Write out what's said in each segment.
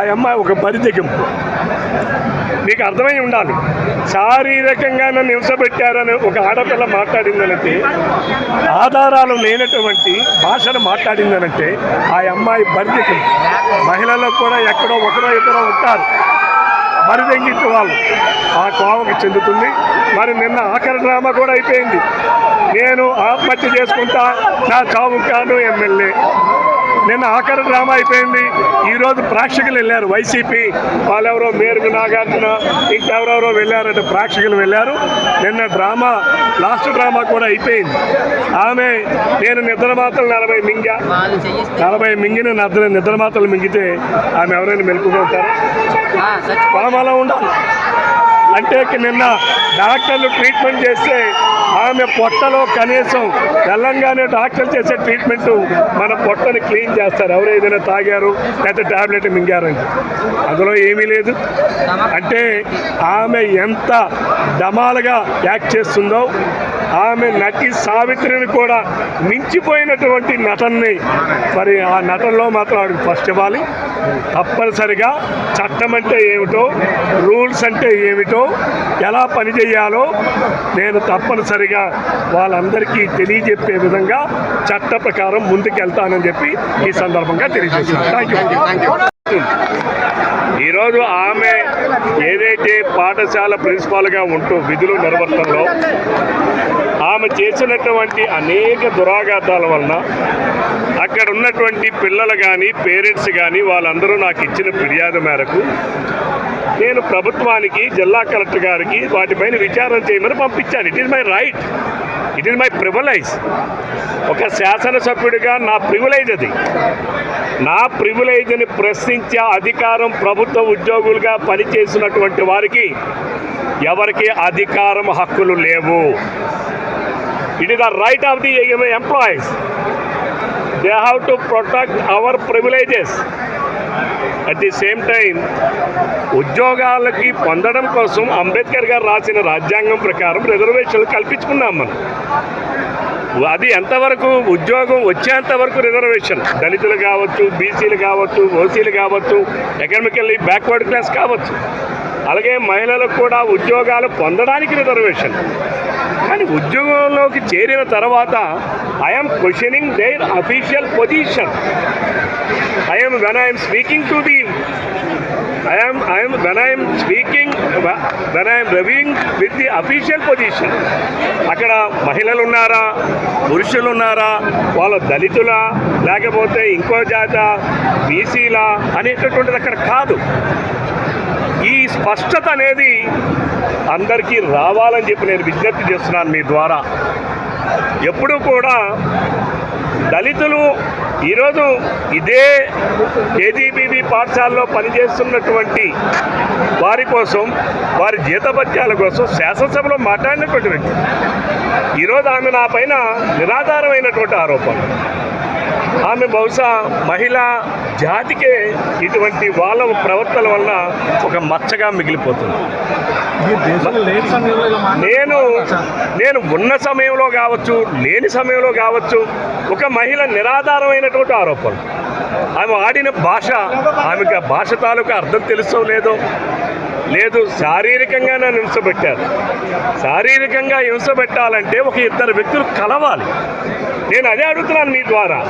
ఆ అమ్మాయి ఒక బరిదెగింపు మీకు అర్థమై ఉండాలి. శారీరకంగా నన్ను హింసపెట్టారని ఒక ఆడపిల్ల మాట్లాడిందనంటే ఆధారాలు లేనటువంటి భాషను మాట్లాడిందనంటే ఆ అమ్మాయి బరిదెగింపు మహిళలకు కూడా ఎక్కడో ఒకరో ఇద్దరో ఉంటారు. బరిదెంగించే వాళ్ళు. ఆ కోవకు చెందుతుంది. మరి నిన్న ఆఖరి డ్రామా కూడా అయిపోయింది. నేను ఆత్మహత్య చేసుకుంటా నా చావు కాను ఎమ్మెల్యే. నిన్న ఆఖరి డ్రామా అయిపోయింది. ఈరోజు ప్రేక్షకులు వెళ్ళారు. వైసీపీ వాళ్ళెవరో మేరుగు నాగార్జున ఇంకెవరెవరో వెళ్ళారంటే ప్రేక్షకులు వెళ్ళారు. నిన్న డ్రామా లాస్ట్ డ్రామా కూడా అయిపోయింది. ఆమె నేను నిద్ర మాత్రం నలభై మింగా. నలభై మింగిన నిద్ర నిద్ర మాత్రలు మింగితే ఆమె ఎవరైనా మెలుపుకుంటారు పొలం అలా ఉండాలి. అంటే నిన్న డాక్టర్లు ట్రీట్మెంట్ చేస్తే ఆమె పొట్టలో కనీసం తెలంగాణ డాక్టర్లు చేసే ట్రీట్మెంట్ మన పొట్టని క్లీన్ చేస్తారు. ఎవరు ఏదైనా తాగారు లేకపోతే టాబ్లెట్ మింగారని అందులో ఏమీ లేదు. అంటే ఆమె ఎంత డమాలుగా యాక్ట్ చేస్తుందో ఆమె నటి సావిత్రిని కూడా మించిపోయినటువంటి నటనని మరి ఆ నటనలో మాత్రం ఆవిడకి ఫస్ట్ ఇవ్వాలి. తప్పనిసరిగా చట్టం అంటే ఏమిటో రూల్స్ అంటే ఏమిటో ఎలా పనిచేయాలో నేను తప్పనిసరిగా వాళ్ళందరికీ తెలియజెప్పే విధంగా చట్ట ప్రకారం ముందుకెళ్తానని చెప్పి ఈ సందర్భంగా తెలియజేస్తున్నాను. థ్యాంక్ యూ ఈరోజు ఆమె ఏదైతే పాఠశాల ప్రిన్సిపాల్గా ఉంటూ విధులు నిర్వర్తనలో ఆమె చేసినటువంటి అనేక దురాఘాతాల వలన అక్కడ ఉన్నటువంటి పిల్లలు కానీ పేరెంట్స్ కానీ వాళ్ళందరూ నాకు ఇచ్చిన ఫిర్యాదు మేరకు నేను ప్రభుత్వానికి జిల్లా కలెక్టర్ గారికి వాటిపైన విచారణ చేయమని పంపించాను. It is my right it is my privilege ఒక శాసనసభ్యుడిగా నా ప్రివిలైజ్ అది. నా ప్రివిలైజ్ని ప్రశ్నించే అధికారం ప్రభుత్వ ఉద్యోగులుగా పనిచేసినటువంటి వారికి ఎవరికి అధికారం హక్కులు లేవు. It is the right of the employees they have to protect our privileges at the same time ఉద్యోగాలకి పొందడం కోసం అంబేద్కర్ గారు రాసిన రాజ్యాంగం ప్రకారం రిజర్వేషన్లు కల్పించుకున్నాం మనం. అది ఎంతవరకు ఉద్యోగం వచ్చేంత వరకు రిజర్వేషన్ దళితులు కావచ్చు బీసీలు కావచ్చు ఓసీలు కావచ్చు ఎకనామికల్లీ బ్యాక్వర్డ్ క్లాస్ కావచ్చు. అలాగే మహిళలకు కూడా ఉద్యోగాలు పొందడానికి రిజర్వేషన్ కానీ ఉద్యోగంలోకి చేరిన తర్వాత I'm questioning their official position I'm when I'm speaking to the I'm I'm when I'm speaking when I'm speaking, with the official position అక్కడ మహిళలు ఉన్నారా? పురుషులు ఉన్నారా? వాళ్ళ దళితులా? లేకపోతే ఇంకో జాత బీసీలా? అనేటటువంటిది అక్కడ కాదు. ఈ స్పష్టత అనేది అందరికీ రావాలని చెప్పి నేను విజ్ఞప్తి చేస్తున్నాను మీ ద్వారా. ఎప్పుడూ కూడా దళితులు ఈరోజు ఇదే కేజీబీబీ పాఠశాలలో పనిచేస్తున్నటువంటి వారి కోసం వారి జీతభత్యాల కోసం శాసనసభలో మాట్లాడినటువంటి వ్యక్తి. ఈరోజు ఆమె నా పైన నిరాధారమైనటువంటి ఆరోపణ ఆమె బహుశా మహిళా జాతికే ఇటువంటి వాళ్ళ ప్రవర్తన వలన ఒక మచ్చగా మిగిలిపోతుంది. నేను. నేను ఉన్న సమయంలో కావచ్చు లేని సమయంలో కావచ్చు ఒక మహిళ నిరాధారమైనటువంటి ఆరోపణ. ఆమె ఆడిన భాష ఆమెకు ఆ భాష తాలూకా అర్థం తెలుసో లేదో లేదు శారీరకంగా నన్ను హింస పెట్టారు. శారీరకంగా హింస పెట్టాలంటే ఒక ఇద్దరు వ్యక్తులు కలవాలి. నేను అదే అడుగుతున్నాను మీ ద్వారా.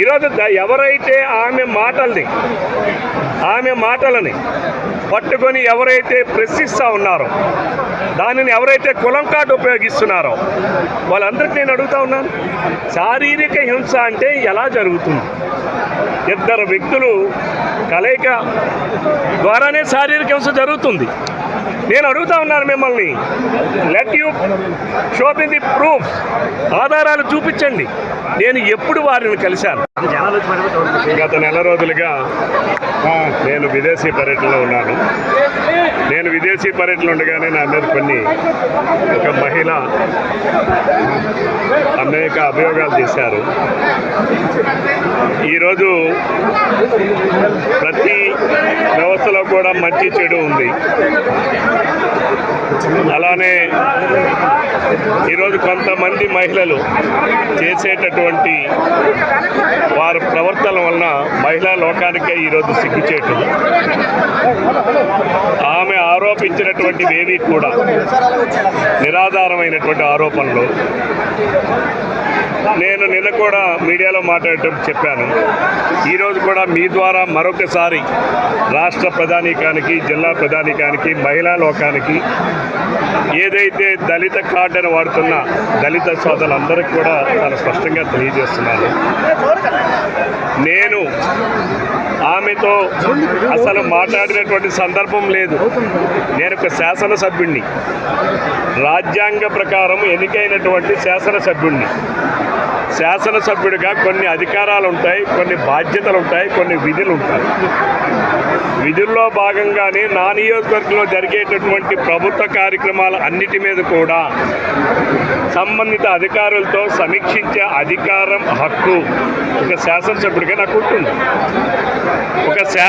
ఈరోజు ఎవరైతే ఆమె మాటల్ని ఆమె మాటలని పట్టుకొని ఎవరైతే ప్రశ్నిస్తూ ఉన్నారో దానిని ఎవరైతే కులం కార్డు ఉపయోగిస్తున్నారో వాళ్ళందరికీ నేను అడుగుతా ఉన్నాను. శారీరక హింస అంటే ఎలా జరుగుతుంది? ఇద్దరు వ్యక్తులు కలయిక ద్వారానే శారీరక హింస జరుగుతుంది. నేను అడుగుతా ఉన్నాను మిమ్మల్ని. Let you shop in the proof ఆధారాలు చూపించండి. నేను ఎప్పుడు వారిని కలిశాను. గత నెల రోజులుగా నేను విదేశీ పర్యటనలో ఉన్నాను. నేను విదేశీ పర్యటనలో ఉండగానే నా మీద కొన్ని ఒక మహిళ అనేక అభియోగాలు చేశారు. ఈరోజు ప్రతి వ్యవస్థలో కూడా మంచి చెడు ఉంది. అలానే ఈరోజు కొంతమంది మహిళలు చేసేటటువంటి వారి ప్రవర్తన వలన మహిళా లోకానికే ఈరోజు సిగ్గుచేటు ఆమె ఆరోపించినటువంటి ఏవి కూడా నిరాధారమైనటువంటి ఆరోపణలు. నేను నిన్న కూడా మీడియాలో మాట్లాడటం చెప్పాను. ఈరోజు కూడా మీ ద్వారా మరొకసారి రాష్ట్ర ప్రధానికానికి జిల్లా ప్రధానికానికి మహిళా లోకానికి ఏదైతే దళిత కార్డును వాడుతున్న దళిత సోదరులందరికీ కూడా చాలా స్పష్టంగా తెలియజేస్తున్నాను. నేను ఆమెతో అసలు మాట్లాడినటువంటి సందర్భం లేదు. నేను ఒక శాసనసభ్యుణ్ణి. రాజ్యాంగ ప్రకారం ఎన్నికైనటువంటి శాసనసభ్యుణ్ణి. శాసనసభ్యుడిగా కొన్ని అధికారాలు ఉంటాయి కొన్ని బాధ్యతలు ఉంటాయి కొన్ని విధులు ఉంటాయి విధుల్లో భాగంగానే నా నియోజకవర్గంలో జరిగేటటువంటి ప్రభుత్వ కార్యక్రమాల అన్నిటి మీద కూడా సంబంధిత అధికారులతో సమీక్షించే అధికారం హక్కు. ఒక శాసనసభ్యుడిగా నాకు ఉంటుంది. ఒక శాసన